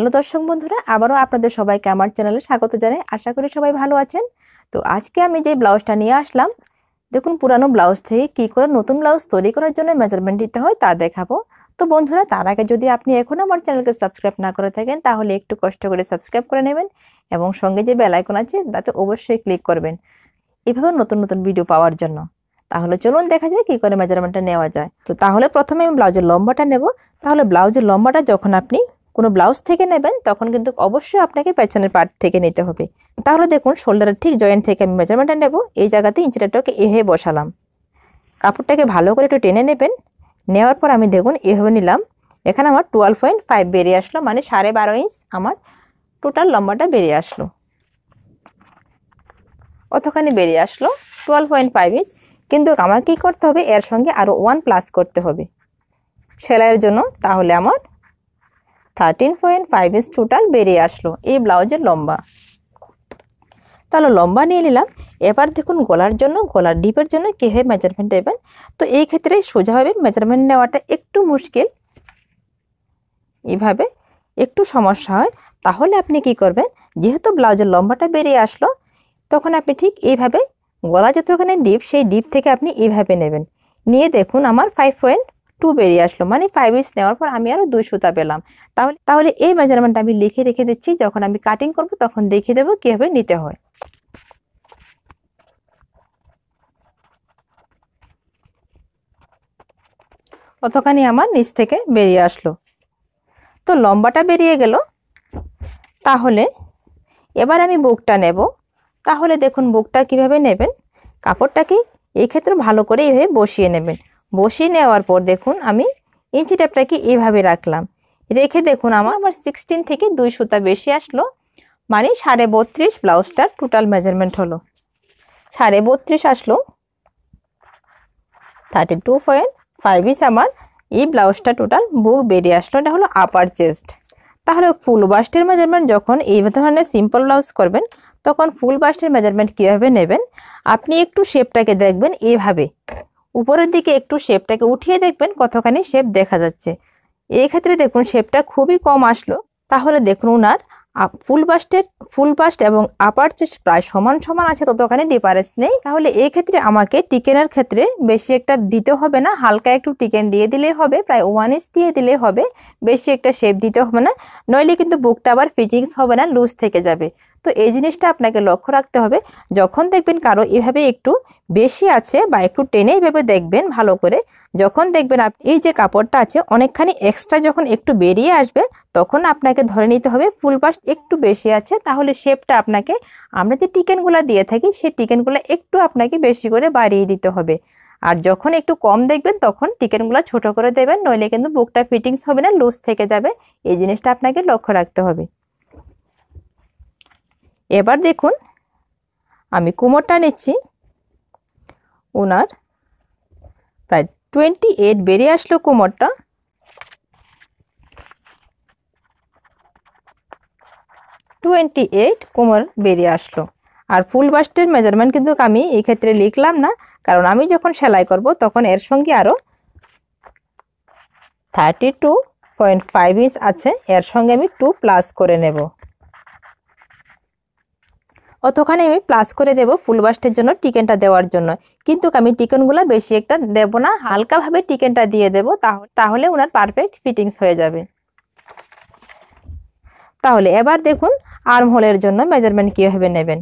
Hello দর্শক বন্ধুরা, আবারও আপনাদের সবাইকে আমার চ্যানেলে স্বাগত জানাই। আশা করি সবাই ভালো আছেন। তো আজকে আমি যে ব্লাউজটা নিয়ে আসলাম, দেখুন পুরানো ব্লাউজ থেকে কি করে নতুন ব্লাউজ তৈরি করার জন্য মেজারমেন্ট দিতে হয় তা দেখাবো। তো বন্ধুরা, তার আগে যদি আপনি এখন আমার চ্যানেলকে সাবস্ক্রাইব না করে থাকেন, তাহলে একটু কষ্ট করে সাবস্ক্রাইব করে নেবেন এবং সঙ্গে যে বেল আইকন আছে, তাতে অবশ্যই ক্লিক করবেন এভাবে নতুন নতুন ভিডিও পাওয়ার জন্য। তাহলে চলুন দেখা যায় কি করে মেজারমেন্টটা নেওয়া যায়। তো তাহলে প্রথমে আমি ব্লাউজের লম্বাটা নেব। তাহলে ব্লাউজের লম্বাটা যখন আপনি কোনো ব্লাউজ থেকে নেবেন, তখন কিন্তু অবশ্যই আপনাকে পেছনের পার্ট থেকে নিতে হবে। তাহলে দেখুন শোল্ডারের ঠিক জয়েন্ট থেকে আমি মেজারমেন্টটা নেব। এই জায়গাতে ইঞ্চিটাটাকে এহে বসালাম। কাপড়টাকে ভালো করে একটু টেনে নেবেন। নেওয়ার পর আমি দেখুন, এভাবে নিলাম। এখানে আমার টুয়েলভ পয়েন্ট ফাইভ বেরিয়ে আসলো মানে সাড়ে বারো ইঞ্চ আমার টোটাল লম্বাটা বেরিয়ে আসলো। অতখানি বেরিয়ে আসলো টুয়েলভ পয়েন্ট ফাইভ ইঞ্চ কিন্তু আমার কী করতে হবে? এর সঙ্গে আরও ওয়ান প্লাস করতে হবে। সেলাইয়ের জন্য তাহলে আমার thirteen point five inch total বেরিয়ে আসলো। এই ব্লাউজের লম্বা। তাহলে লম্বা নিয়ে নিলাম। এবার দেখুন গলার জন্য, গলার ডিপের জন্য কীভাবে মেজারমেন্ট দেবেন? তো এই ক্ষেত্রে সোজাভাবে মেজারমেন্ট নেওয়াটা একটু মুশকিল। এভাবে একটু সমস্যা হয়। তাহলে আপনি কি করবেন? যেহেতু ব্লাউজের লম্বাটা বেরিয়ে আসলো, তখন আপনি ঠিক এইভাবে গলা যতখানে ডিপ সেই ডিপ থেকে আপনি এইভাবে নেবেন। নিয়ে দেখুন আমার ফাইভ পয়েন্ট টু বেরিয়ে আসলো। মানে ফাইভ ইঞ্চ নেওয়ার পর আমি আরও দুই সুতা পেলাম। তাহলে তাহলে এই মেজারমেন্টটা আমি লিখে, রেখে দিচ্ছি। যখন আমি কাটিং করব, তখন দেখিয়ে দেবো কীভাবে নিতে হয়। অতখানি আমার নিচ থেকে বেরিয়ে আসলো। তো লম্বাটা বেরিয়ে গেল। তাহলে এবার আমি বুকটা নেব। তাহলে দেখুন, বুকটা কীভাবে নেবেন? কাপড়টাকে এই ক্ষেত্রে ভালো করে এইভাবে বসিয়ে নেবেন। বসিয়ে নেওয়ার পর দেখুন আমি ইঞ্চি ট্যাপটাকে এইভাবে রাখলাম। রেখে দেখুন আমার আমার সিক্সটিন থেকে দুই সুতা বেশি আসলো। মানে সাড়ে বত্রিশ ব্লাউজটার টোটাল মেজারমেন্ট হলো। সাড়ে বত্রিশ আসলো। Thirty two point five is আমার এই ব্লাউজটা টোটাল বুক বেরিয়ে আসলো। এটা হলো আপার চেস্ট তাহলে ফুল বাস্টের মেজারমেন্ট যখন এই ধরনের সিম্পল ব্লাউজ করবেন, তখন ফুল বাস্টের মেজারমেন্ট কীভাবে নেবেন? আপনি একটু শেপটাকে দেখবেন এইভাবে। উপরের দিকে একটু শেপটাকে উঠিয়ে দেখবেন কতখানি শেপ দেখা যাচ্ছে। এই ক্ষেত্রে দেখুন শেপটা খুবই কম আসলো, তাহলে দেখুন ওনার ফুল বাস্টের ফুল বাস্ট এবং আপার চেস্ট প্রায় সমান সমান আছে ততখানি ডিফারেন্স নেই। তাহলে এই ক্ষেত্রে আমাকে টিকেনের ক্ষেত্রে বেশি একটা দিতে হবে না, হালকা একটু টিকেন দিয়ে দিলেই হবে, প্রায় ওয়ান ইঞ্চ দিয়ে দিলেই হবে, বেশি একটা শেপ দিতে হবে না, নইলে কিন্তু বুকটা আবার ফিটিংস হবে না লুজ থেকে যাবে। তো এই জিনিসটা আপনাকে লক্ষ্য রাখতে হবে, যখন দেখবেন কারও এভাবে একটু বেশি আছে বা একটু টেনে এইভাবে দেখবেন ভালো করে, যখন দেখবেন এই যে কাপড়টা আছে, অনেকখানি এক্সট্রা যখন একটু বেরিয়ে আসবে, তখন আপনাকে ধরে নিতে হবে ফুল বাস্ট একটু বেশি আছে, তাহলে শেপটা আপনাকে, আমরা যে টিকেনগুলো দিয়ে থাকি, সেই টিকেনগুলো একটু আপনাকে বেশি করে বাড়িয়ে দিতে হবে। আর যখন একটু কম দেখবেন, তখন টিকেনগুলো ছোট করে দেবেন, নইলে কিন্তু বুকটা ফিটিংস হবে না লুজ থেকে যাবে। এই জিনিসটা আপনাকে লক্ষ্য রাখতে হবে। এবার দেখুন, আমি কুমোরটা নিচ্ছি। ওনার প্রায় টোয়েন্টি এইট বেরিয়ে আসলো কোমরটা। টোয়েন্টি এইট কোমর বেরিয়ে আসলো। আর ফুল বাস্টের মেজারমেন্ট কিন্তু আমি এই ক্ষেত্রে লিখলাম না, কারণ আমি যখন সেলাই করব তখন এর সঙ্গে আরও thirty two point five inch আছে, এর সঙ্গে আমি টু প্লাস করে নেব। অতখানি আমি প্লাস করে দেব ফুল বাস্টের জন্য টিকেনটা দেওয়ার জন্য। কিন্তু আমি টিকেনগুলো বেশি একটা দেব না, হালকাভাবে টিকেনটা দিয়ে দেব তাহলে ওনার পারফেক্ট ফিটিংস হয়ে যাবে। তাহলে এবার দেখুন আর্মহোলের জন্য মেজারমেন্ট কীভাবে নেবেন।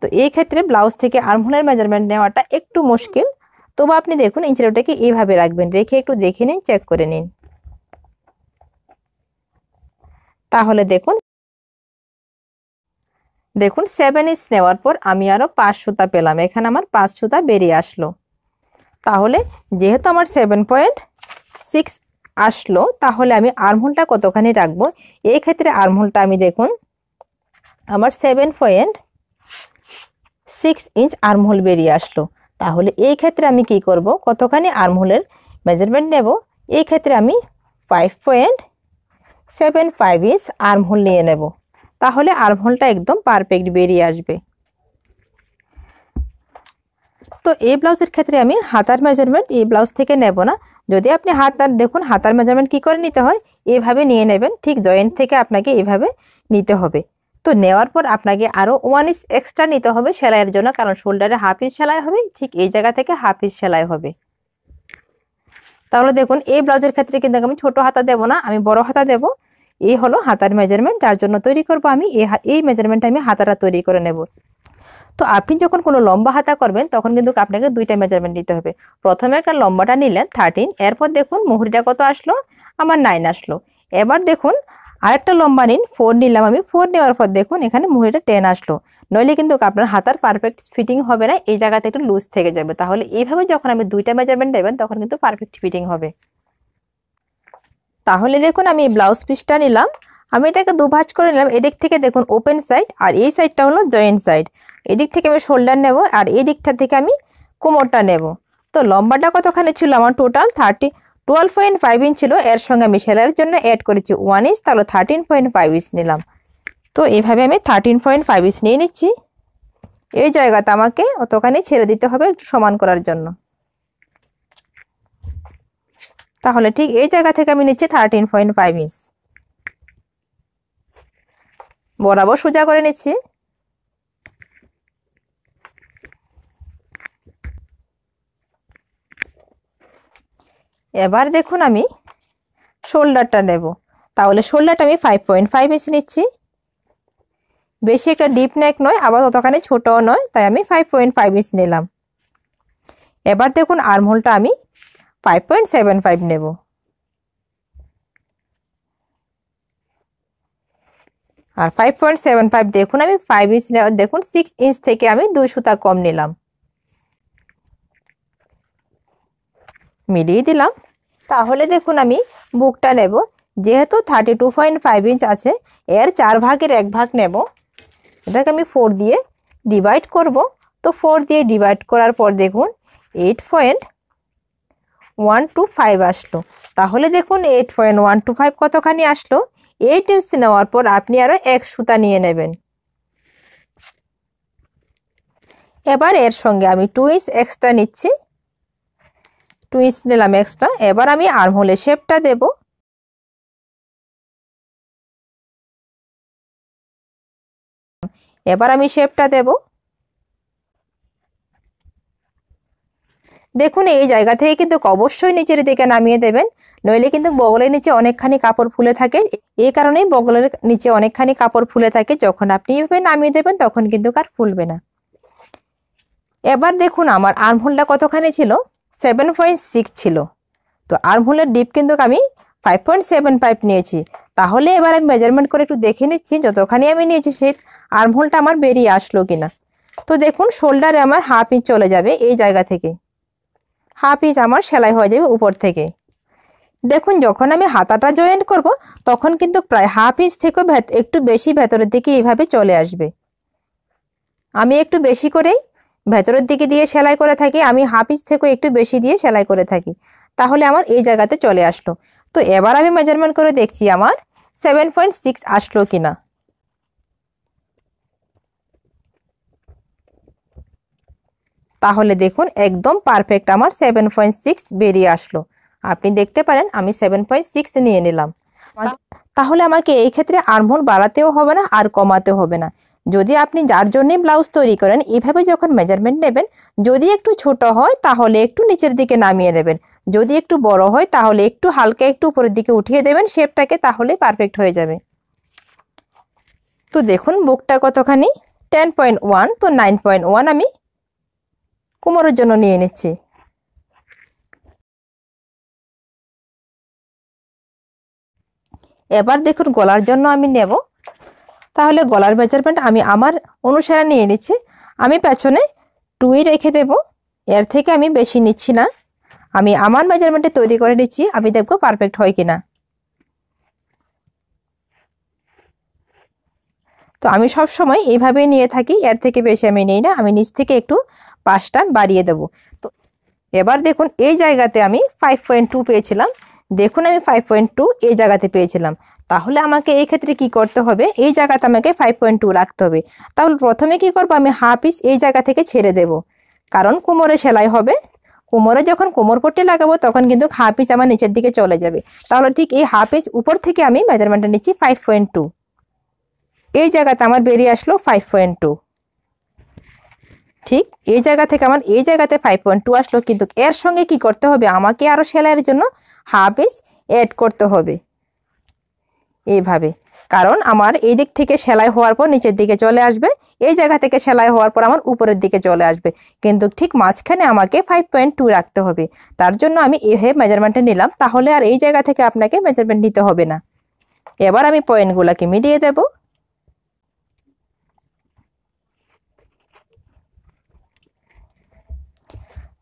তো এই ক্ষেত্রে ব্লাউজ থেকে আর্মহোলের মেজারমেন্ট নেওয়াটা একটু মুশকিল। তবু আপনি দেখুন ইঞ্চিটাকে এইভাবে রাখবেন, রেখে একটু দেখে নিন চেক করে নিন। তাহলে দেখুন দেখুন সেভেন ইঞ্চ নেওয়ার পর আমি আরও পাঁচ সুতা পেলাম, এখানে আমার পাঁচ সুতা বেরিয়ে আসলো। তাহলে যেহেতু আমার সেভেন পয়েন্ট সিক্স আসলো, তাহলে আমি আর্মহোলটা কতখানি রাখব? এই ক্ষেত্রে আর্মহোলটা আমি দেখুন, আমার seven point six inch armhole বেরিয়ে আসলো। তাহলে এই ক্ষেত্রে আমি কি করব? কতখানি আর্মহোলের মেজারমেন্ট নেব? এই ক্ষেত্রে আমি five point seven five inch armhole নিয়ে নেব। তাহলে আর্মহোলটা একদম পারফেক্ট বেরিয়ে আসবে। তো এই ব্লাউজের ক্ষেত্রে আমি হাতার মেজারমেন্ট এই ব্লাউজ থেকে নেব না। যদি আপনি হাতার দেখুন হাতার মেজারমেন্ট কি করে নিতে হয়, এভাবে নিয়ে নেবেন। ঠিক জয়েন্ট থেকে আপনাকে এভাবে নিতে হবে। তো নেওয়ার পর আপনাকে আরও ওয়ান ইস এক্সট্রা নিতে হবে সেলাইয়ের জন্য, কারণ শোল্ডারে হাফ ইঞ্চ সেলাই হবে, ঠিক এই জায়গা থেকে হাফ ইঞ্চ সেলাই হবে। তাহলে দেখুন, এই ব্লাউজের ক্ষেত্রে কিন্তু আমি ছোট হাতা দেব না, আমি বড় হাতা দেব। এই হলো হাতার মেজারমেন্ট যার জন্য তৈরি করব আমি, এই মেজারমেন্টটা আমি হাতাটা তৈরি করে নেব। তো আপনি যখন কোনো লম্বা হাতা করবেন, তখন কিন্তু আপনাকে দুইটা মেজারমেন্ট নিতে হবে। প্রথমে একটা লম্বাটা নিলেন থার্টিন এরপর দেখুন মুহুরিটা কত আসলো, আমার নাইন আসলো। এবার দেখুন আরেকটা লম্বা নিন ফোর নিলাম আমি ফোর নেওয়ার পর দেখুন এখানে মুহুরিটা টেন আসলো। নইলে কিন্তু আপনার হাতার পারফেক্ট ফিটিং হবে না, এই জায়গাতে একটু লুজ থেকে যাবে। তাহলে এইভাবে যখন আমি দুইটা মেজারমেন্ট নেবেন, তখন কিন্তু পারফেক্ট ফিটিং হবে। তাহলে দেখুন আমি ব্লাউজ পিসটা নিলাম আমি এটাকে দুভাজ করে নিলাম। এদিক থেকে দেখুন ওপেন সাইড আর এই সাইডটা হলো জয়েন্ট সাইড এদিক থেকে আমি শোল্ডার নেব আর এই দিকটা থেকে আমি কোমরটা নেব। তো লম্বাটা কতখানি ছিল? আমার total thirty twelve point five inch ছিল। এর সঙ্গে আমি সেলাইয়ের জন্য অ্যাড করেছি ওয়ান ইঞ্চ তাহলে থার্টিন পয়েন্ট ফাইভ ইঞ্চ নিলাম। তো এইভাবে আমি থার্টিন পয়েন্ট ফাইভ ইঞ্চ নিয়ে নিচ্ছি। এই জায়গাতে আমাকে অতখানি ছেড়ে দিতে হবে একটু সমান করার জন্য। তাহলে ঠিক এই জায়গা থেকে আমি নিচ্ছি থার্টিন পয়েন্ট ফাইভ ইঞ্চ বরাবর সোজা করে নিচ্ছি। এবার দেখুন আমি শোল্ডারটা নেব। তাহলে শোল্ডারটা আমি ফাইভ পয়েন্ট ফাইভ ইঞ্চ নিচ্ছি। বেশি একটা ডিপ নেক নয়, আবার ততখানি ছোটও নয়, তাই আমি ফাইভ পয়েন্ট ফাইভ ইঞ্চ নিলাম। এবার দেখুন আর্মহোলটা আমি ফাইভ পয়েন্ট সেভেন ফাইভ নেব। আর ফাইভ পয়েন্ট সেভেন ফাইভ দেখুন আমি ফাইভ ইঞ্চ দেখুন সিক্স ইঞ্চ থেকে আমি দুই সুতা কম নিলাম। মিলিয়ে দিলাম। তাহলে দেখুন আমি বুকটা নেব। যেহেতু thirty two point five inch আছে, এর চার ভাগের এক ভাগ নেব। এটাকে আমি ফোর দিয়ে ডিভাইড করব। তো ফোর দিয়ে ডিভাইড করার পর দেখুন eight point one two five আসলো। তাহলে দেখুন eight point one two five কতখানি আসলো? এইট ইঞ্চ নেওয়ার পর আপনি আরও এক সুতা নিয়ে নেবেন। এবার এর সঙ্গে আমি টু ইঞ্চ এক্সট্রা নিচ্ছি। টু ইঞ্চ নিলাম এক্সট্রা এবার আমি আর্মহোলের শেপটা দেব। এবার আমি শেপটা দেব। দেখুন, এই জায়গা থেকে কিন্তু অবশ্যই নিচের দিকে নামিয়ে দেবেন। নইলে কিন্তু বগলের নিচে অনেকখানি কাপড় ফুলে থাকে। এই কারণেই বগলের নিচে অনেকখানি কাপড় ফুলে থাকে। যখন আপনি এভাবে নামিয়ে দেবেন, তখন কিন্তু কার ফুলবে না। এবার দেখুন, আমার আর্মহোলটা কতখানি ছিল? সেভেন পয়েন্ট সিক্স ছিল। তো আর্মহোলের ডিপ কিন্তু আমি ফাইভ পয়েন্ট সেভেন ফাইভ নিয়েছি। তাহলে এবার আমি মেজারমেন্ট করে একটু দেখে নিচ্ছি, যতখানি আমি নিয়েছি সেই আর্মহোলটা আমার বেরিয়ে আসলো কিনা। তো দেখুন, শোল্ডারে আমার হাফ ইঞ্চ চলে যাবে এই জায়গা থেকে। হাফ ইঞ্চ আমার সেলাই হয়ে যাবে উপর থেকে। দেখুন, যখন আমি হাতাটা জয়েন্ট করব, তখন কিন্তু প্রায় হাফ ইঞ্চ থেকেও একটু বেশি ভেতরের দিকে এইভাবে চলে আসবে। আমি একটু বেশি করেই ভেতরের দিকে দিয়ে সেলাই করে থাকি, আমি হাফ ইঞ্চ থেকেও একটু বেশি দিয়ে সেলাই করে থাকি। তাহলে আমার এই জায়গাতে চলে আসলো। তো এবার আমি মেজারমেন্ট করে দেখছি আমার সেভেন পয়েন্ট সিক্স আসলো কিনা। তাহলে দেখুন একদম পারফেক্ট আমার সেভেন পয়েন্ট সিক্স বেরিয়ে আসলো। আপনি দেখতে পারেন আমি সেভেন পয়েন্ট সিক্স নিয়ে নিলাম। তাহলে আমাকে এই ক্ষেত্রে আর্মহোল বাড়াতেও হবে না, আর কমাতেও হবে না। যদি আপনি যার জন্যে ব্লাউজ তৈরি করেন, এভাবে যখন মেজারমেন্ট নেবেন, যদি একটু ছোট হয়, তাহলে একটু নিচের দিকে নামিয়ে নেবেন। যদি একটু বড় হয়, তাহলে একটু হালকা একটু উপরের দিকে উঠিয়ে দেবেন শেপটাকে তাহলে পারফেক্ট হয়ে যাবে। তো দেখুন, বুকটা কতখানি? টেন পয়েন্ট ওয়ান তো নাইন পয়েন্ট ওয়ান আমি কোমরের জন্য নিয়ে নিচ্ছি। এবার দেখুন গলার জন্য আমি নেব। তাহলে গলার মেজারমেন্ট আমি আমার অনুসারে নিয়ে নিচ্ছি। আমি পেছনে টুই রেখে দেব। এর থেকে আমি বেশি নিচ্ছি না। আমি আমার মেজারমেন্টে তৈরি করে নিচ্ছি। আমি দেখব পারফেক্ট হয় কিনা। তো আমি সব সময় এইভাবেই নিয়ে থাকি, এর থেকে বেশি আমি নিই না, আমি নিচ থেকে একটু পাঁচটা বাড়িয়ে দেব। তো এবার দেখুন, এই জায়গাতে আমি ফাইভ পয়েন্ট টু পেয়েছিলাম। দেখুন, আমি ফাইভ পয়েন্ট টু এই জায়গাতে পেয়েছিলাম। তাহলে আমাকে এই ক্ষেত্রে কি করতে হবে? এই জায়গাতে আমাকে ফাইভ পয়েন্ট টু রাখতে হবে। তাহলে প্রথমে কি করব? আমি হাফ ইস এই জায়গা থেকে ছেড়ে দেব। কারণ কোমরে সেলাই হবে। কোমরে যখন কোমর পট্টি লাগাবো, তখন কিন্তু হাফ ইঞ্চ আমার নিচের দিকে চলে যাবে। তাহলে ঠিক এই হাফ ইঞ্চ উপর থেকে আমি মেজারমেন্টটা নিচ্ছি ফাইভ পয়েন্ট টু এই জায়গাতে আমার বেরিয়ে আসলো ফাইভ পয়েন্ট টু ঠিক এই জায়গা থেকে আমার এই জায়গাতে ফাইভ পয়েন্ট টু আসলো, কিন্তু এর সঙ্গে কি করতে হবে? আমাকে আরও সেলাইয়ের জন্য হাফ ইঞ্চ অ্যাড করতে হবে। এইভাবে। কারণ আমার এই দিক থেকে সেলাই হওয়ার পর নিচের দিকে চলে আসবে, এই জায়গা থেকে সেলাই হওয়ার পর আমার উপরের দিকে চলে আসবে। কিন্তু ঠিক মাঝখানে আমাকে ফাইভ পয়েন্ট টু রাখতে হবে। তার জন্য আমি এভাবে মেজারমেন্টটা নিলাম, তাহলে আর এই জায়গা থেকে আপনাকে মেজারমেন্ট নিতে হবে না। এবার আমি পয়েন্টগুলোকে মিলিয়ে দেব।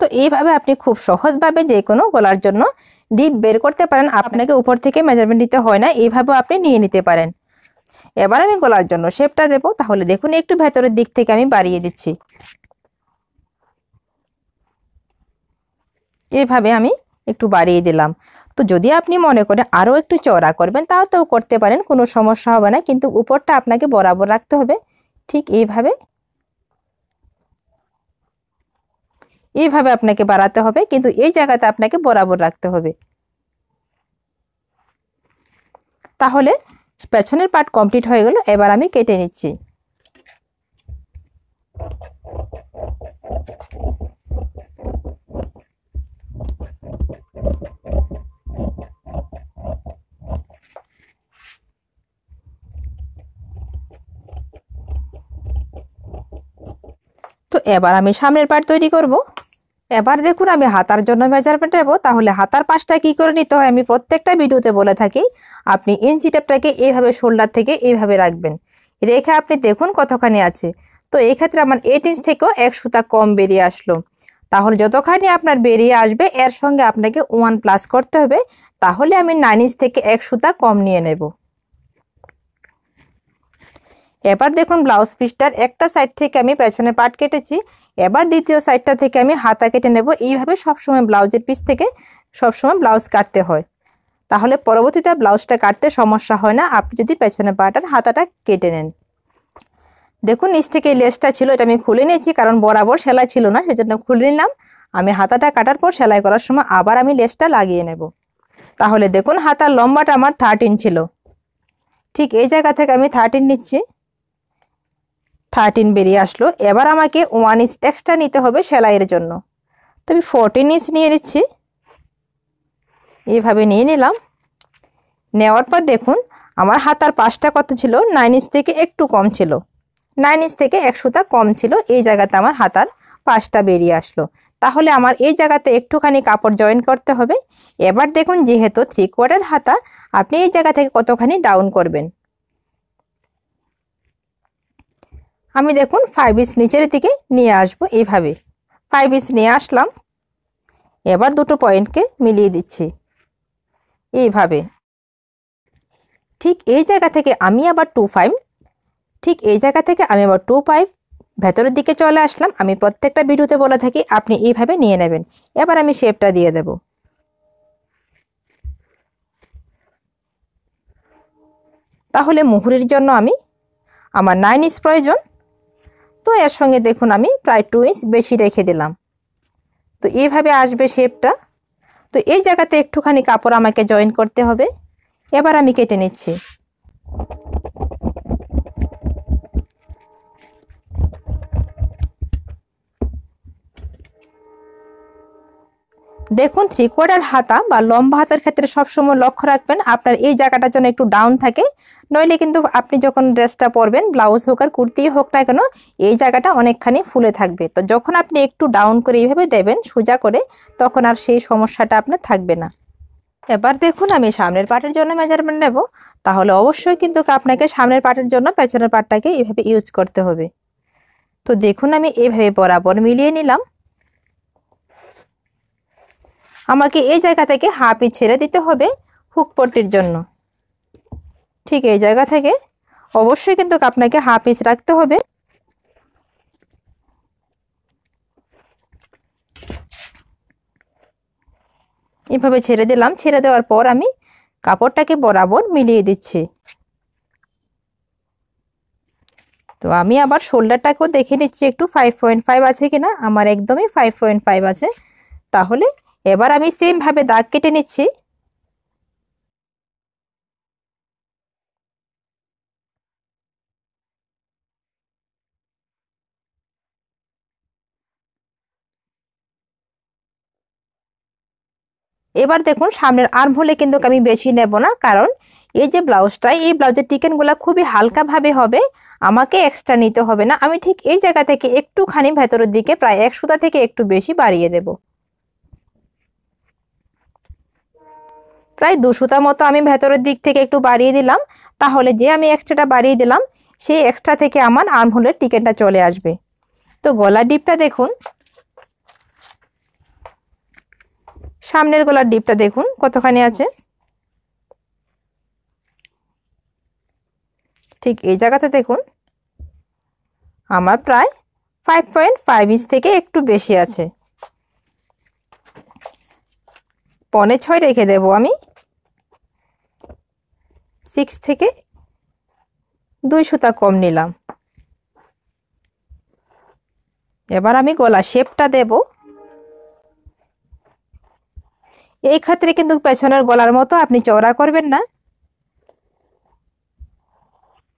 তো এইভাবে আপনি খুব সহজভাবে যে কোনো গলার জন্য ডিপ বের করতে পারেন। আপনাকে উপর থেকে মেজারমেন্ট নিতে হয় না, এইভাবেও আপনি নিয়ে নিতে পারেন। এবার আমি গলার জন্য শেপটা দেবো। তাহলে দেখুন, একটু ভেতরের দিক থেকে আমি বাড়িয়ে দিচ্ছি। এইভাবে আমি একটু বাড়িয়ে দিলাম। তো যদি আপনি মনে করেন আরও একটু চড়া করবেন তাও তো করতে পারেন, কোনো সমস্যা হবে না। কিন্তু উপরটা আপনাকে বরাবর রাখতে হবে। ঠিক এইভাবে এইভাবে আপনাকে বাড়াতে হবে, কিন্তু এই জায়গাতে আপনাকে বরাবর রাখতে হবে। তাহলে পেছনের পার্ট কমপ্লিট হয়ে গেল, এবার আমি কেটে নিচ্ছি। তো এবার আমি সামনের পার্ট তৈরি করব। এবার দেখুন আমি হাতার জন্য মেজারমেন্ট নেব। তাহলে হাতার পাশটা কি করে নিতে হয় আমি প্রত্যেকটা ভিডিওতে বলে থাকি, আপনি ইঞ্চি টেপটাকে এইভাবে শোল্ডার থেকে এইভাবে রাখবেন। রেখে আপনি দেখুন কতখানি আছে। তো এই ক্ষেত্রে আমার এইট ইঞ্চ থেকেও এক সুতা কম বেরিয়ে আসলো। তাহলে যতখানি আপনার বেরিয়ে আসবে, এর সঙ্গে আপনাকে ওয়ান প্লাস করতে হবে। তাহলে আমি নাইন ইঞ্চ থেকে এক সুতা কম নিয়ে নেব। এবার দেখুন ব্লাউজ পিসটার একটা সাইড থেকে আমি পেছনে পাট কেটেছি। এবার দ্বিতীয় সাইডটা থেকে আমি হাতা কেটে নেব। এইভাবে সবসময় ব্লাউজের পিস থেকে সবসময় ব্লাউজ কাটতে হয়। তাহলে পরবর্তীতে ব্লাউজটা কাটতে সমস্যা হয় না। আপনি যদি পেছনে পাটার হাতাটা কেটে নেন। দেখুন, নিচ থেকে লেসটা ছিল, এটা আমি খুলে নিয়েছি কারণ বরাবর সেলাই ছিল না, সেজন্য খুলে নিলাম। আমি হাতাটা কাটার পর সেলাই করার সময় আবার আমি লেসটা লাগিয়ে নেব। তাহলে দেখুন, হাতার লম্বাটা আমার থার্টিন ছিল। ঠিক এই জায়গা থেকে আমি থার্টিন নিচ্ছি। থার্টিন বেরিয়ে আসলো। এবার আমাকে ওয়ান ইঞ্চ এক্সট্রা নিতে হবে সেলাইয়ের জন্য। তো আমি ফোরটিন ইঞ্চ নিয়ে নিচ্ছি। এইভাবে নিয়ে নিলাম। নেওয়ার পর দেখুন, আমার হাতার পাশটা কত ছিল? নাইন ইঞ্চ থেকে একটু কম ছিল। নাইন ইঞ্চ থেকে এক সুতা কম ছিল। এই জায়গাতে আমার হাতার পাশটা বেরিয়ে আসলো। তাহলে আমার এই জায়গাতে একটুখানি কাপড় জয়েন করতে হবে। এবার দেখুন, যেহেতু থ্রি কোয়ার্টার হাতা, আপনি এই জায়গা থেকে কতখানি ডাউন করবেন? আমি দেখুন ফাইভ ইঞ্চ নিচের দিকে নিয়ে আসব এইভাবে। ফাইভ ইঞ্চ নিয়ে আসলাম। এবার দুটো পয়েন্টকে মিলিয়ে দিচ্ছি। এইভাবে। ঠিক এই জায়গা থেকে আমি আবার টু ফাইভ ঠিক এই জায়গা থেকে আমি আবার টু ফাইভ ভেতরের দিকে চলে আসলাম। আমি প্রত্যেকটা ভিডিওতে বলে থাকি, আপনি এইভাবে নিয়ে নেবেন। এবার আমি শেপটা দিয়ে দেব। তাহলে মুহুরির জন্য আমি আমার নাইন ইঞ্চ প্রয়োজন। তো এর সঙ্গে দেখুন আমি প্রায় টু ইঞ্চ বেশি রেখে দিলাম। তো এইভাবে আসবে শেপটা তো এই জায়গাতে একটুখানি কাপড় আমাকে জয়েন করতে হবে। এবার আমি কেটে নিচ্ছি। দেখুন থ্রি কোয়ার্টার হাতা বা লম্বা হাতার ক্ষেত্রে সবসময় লক্ষ্য রাখবেন আপনার এই জায়গাটার জন্য একটু ডাউন থাকে। নইলে কিন্তু আপনি যখন ড্রেসটা পরবেন ব্লাউজ হোক আর কুর্তি হোক না কেন, এই জায়গাটা অনেকখানি ফুলে থাকবে। তো যখন আপনি একটু ডাউন করে এইভাবে দেবেন, সোজা করে, তখন আর সেই সমস্যাটা আপনার থাকবে না। এবার দেখুন আমি সামনের পাটের জন্য মেজারমেন্ট নেব। তাহলে অবশ্যই কিন্তু আপনাকে সামনের পাটের জন্য পেছনের পাটটাকে এইভাবে ইউজ করতে হবে। তো দেখুন আমি এইভাবে বরাবর মিলিয়ে নিলাম। আমাকে এই জায়গা থেকে হাফি ছেড়ে দিতে হবে হুক পট্টির জন্য। ঠিক এই জায়গা থেকে অবশ্যই কিন্তু আপনাকে হাফ ইঞ্চ রাখতে হবে। এভাবে ছেড়ে দিলাম। ছেড়ে দেওয়ার পর আমি কাপড়টাকে বরাবর মিলিয়ে দিচ্ছি। তো আমি আবার শোল্ডারটাকেও দেখে নিচ্ছি, একটু ফাইভ পয়েন্ট ফাইভ আছে কিনা? আমার একদমই ফাইভ পয়েন্ট ফাইভ আছে। তাহলে এবার আমি সেমভাবে দাগ কেটে নিচ্ছি। এবার দেখুন, সামনের আর্ম হলে কিন্তু আমি বেশি নেব না, কারণ এই যে ব্লাউজটা এই ব্লাউজের টিকেনগুলো খুবই হালকাভাবে হবে, আমাকে এক্সট্রা নিতে হবে না। আমি ঠিক এই জায়গা থেকে একটুখানি ভেতরের দিকে, প্রায় এক সুতা থেকে একটু বেশি বাড়িয়ে দেব। প্রায় দুশোটা মতো আমি ভেতরের দিক থেকে একটু বাড়িয়ে দিলাম, তাহলে যে আমি এক্সট্রাটা বাড়িয়ে দিলাম, সেই এক্সট্রা থেকে আমার আর্ম হোলের টিকেনটা চলে আসবে। তো গলার ডিপটা দেখুন। সামনের গলার ডিপটা দেখুন, কতখানি আছে। ঠিক এই জায়গাতে দেখুন। আমার প্রায় ফাইভ পয়েন্ট ফাইভ ইঞ্চ থেকে একটু বেশি আছে। পনে ছয় রেখে দেব আমি। সিক্স থেকে দুই সুতা কম নিলাম। এবার আমি গলা শেপটা দেবো। এই ক্ষেত্রে কিন্তু পেছনের গলার মতো আপনি চওড়া করবেন না।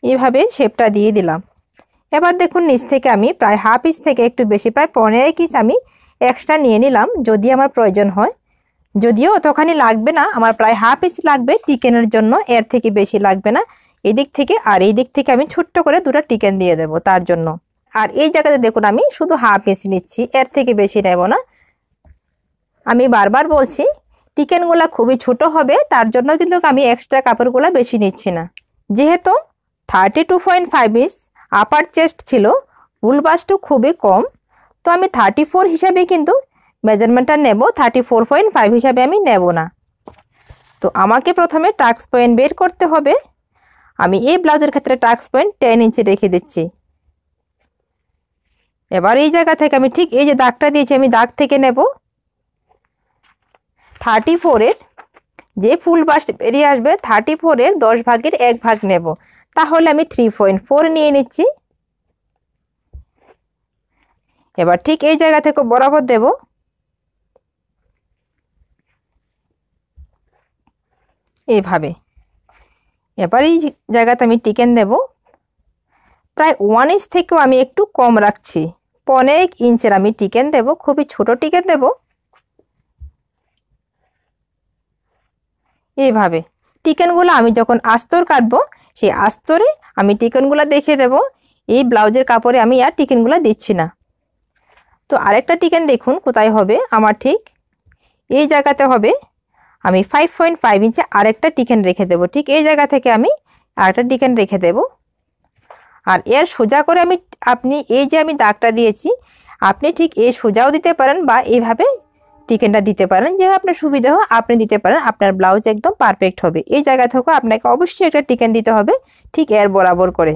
এভাবে শেপটা দিয়ে দিলাম। এবার দেখুন নিচ থেকে আমি প্রায় হাফ ইঞ্চ থেকে একটু বেশি, প্রায় পনেরো ইঞ্চ আমি এক্সট্রা নিয়ে নিলাম, যদি আমার প্রয়োজন হয়। যদিও অতখানি লাগবে না, আমার প্রায় হাফ ইঞ্চ লাগবে টিকেনের জন্য, এর থেকে বেশি লাগবে না। এদিক থেকে আর এই দিক থেকে আমি ছোট্ট করে দুটো টিকেন দিয়ে দেব তার জন্য। আর এই জায়গাতে দেখুন আমি শুধু হাফ ইঞ্চ নিচ্ছি, এর থেকে বেশি নেব না। আমি বারবার বলছি, টিকেনগুলো খুবই ছোট হবে, তার জন্য কিন্তু আমি এক্সট্রা কাপড়গুলো বেশি নিচ্ছি না। যেহেতু thirty two point five inch upper chest ছিল ফুল বাসটু খুবই কম, তো আমি থার্টি ফোর হিসাবে কিন্তু মেজারমেন্টটা নেব থার্টি ফোর পয়েন্ট ফাইভ হিসাবে আমি নেব না। তো আমাকে প্রথমে টাক্স পয়েন্ট বের করতে হবে। আমি এই ব্লাউজের ক্ষেত্রে টাক্স পয়েন্ট টেন ইঞ্চি রেখে দিচ্ছি। এবার এই জায়গা থেকে আমি ঠিক এই যে দাগটা দিয়েছি, আমি দাগ থেকে নেব। থার্টি ফোরের যে ফুল বাস বেরিয়ে আসবে থার্টি ফোরের দশ ভাগের এক ভাগ নেব। তাহলে আমি থ্রি পয়েন্ট ফোর নিয়ে নিচ্ছি। এবার ঠিক এই জায়গা থেকে বরাবর দেব। এইভাবে এবার এই জায়গাতে আমি টিকেন দেব। প্রায় ওয়ান ইঞ্চ থেকেও আমি একটু কম রাখছি। পনেক ইঞ্চের আমি টিকেন দেব, খুবই ছোট টিকেন দেবো। এইভাবে টিকেনগুলো আমি যখন আস্তর কাটবো, সেই আস্তরে আমি টিকেনগুলো দেখে দেব। এই ব্লাউজের কাপড়ে আমি আর টিকেনগুলো দিচ্ছি না। তো আরেকটা টিকেন দেখুন, কোথায় হবে? আমার ঠিক এই জায়গাতে হবে। আমি ফাইভ পয়েন্ট ফাইভ ইঞ্চে আরেকটা টিকেন রেখে দেব। ঠিক এই জায়গা থেকে আমি আরেকটা টিকেন রেখে দেব। আর এর সোজা করে আমি আপনি এই যে আমি দাগটা দিয়েছি, আপনি ঠিক এই সোজাও দিতে পারেন বা এইভাবে টিকেনটা দিতে পারেন। যে আপনার সুবিধা হয় আপনি দিতে পারেন। আপনার ব্লাউজ একদম পারফেক্ট হবে। এই জায়গা থেকে আপনাকে অবশ্যই একটা টিকেন দিতে হবে, ঠিক এর বরাবর করে।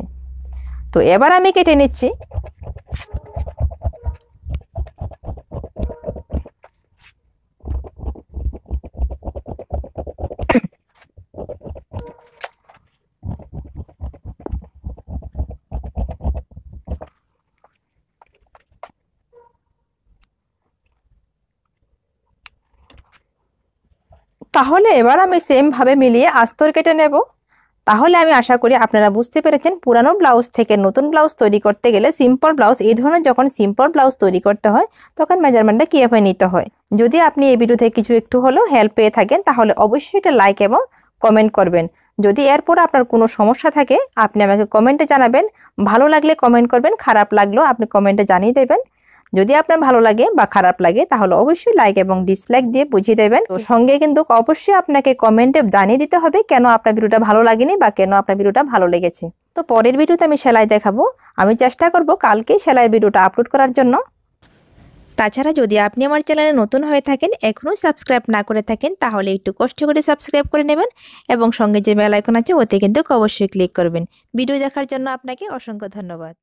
তো এবার আমি কেটে নিচ্ছি। তাহলে এবার আমি সেমভাবে মিলিয়ে আস্তর কেটে নেব। তাহলে আমি আশা করি আপনারা বুঝতে পেরেছেন, পুরানো ব্লাউজ থেকে নতুন ব্লাউজ তৈরি করতে গেলে সিম্পল ব্লাউজ এই ধরনের যখন সিম্পল ব্লাউজ তৈরি করতে হয়, তখন মেজারমেন্টটা কীভাবে নিতে হয়? যদি আপনি এই ভিডিও থেকে কিছু একটু হলেও হেল্প পেয়ে থাকেন, তাহলে অবশ্যই এটা লাইক এবং কমেন্ট করবেন। যদি এরপর আপনার কোনো সমস্যা থাকে, আপনি আমাকে কমেন্টে জানাবেন। ভালো লাগলে কমেন্ট করবেন, খারাপ লাগলেও আপনি কমেন্টে জানিয়ে দেবেন। যদি আপনার ভালো লাগে বা খারাপ লাগে, তাহলে অবশ্যই লাইক এবং ডিসলাইক দিয়ে বুঝিয়ে দেবেন। তো সঙ্গে কিন্তু অবশ্যই আপনাকে কমেন্টে জানিয়ে দিতে হবে কেন আপনার ভিডিওটা ভালো লাগেনি বা কেন আপনার ভিডিওটা ভালো লেগেছে। তো পরের ভিডিওতে আমি সেলাই দেখাবো। আমি চেষ্টা করব কালকেই সেলাই ভিডিওটা আপলোড করার জন্য। তাছাড়া যদি আপনি আমার চ্যানেলে নতুন হয়ে থাকেন, এখনও সাবস্ক্রাইব না করে থাকেন, তাহলে একটু কষ্ট করে সাবস্ক্রাইব করে নেবেন এবং সঙ্গে যে বেল আইকন আছে, ওতে কিন্তু অবশ্যই ক্লিক করবেন। ভিডিও দেখার জন্য আপনাকে অসংখ্য ধন্যবাদ।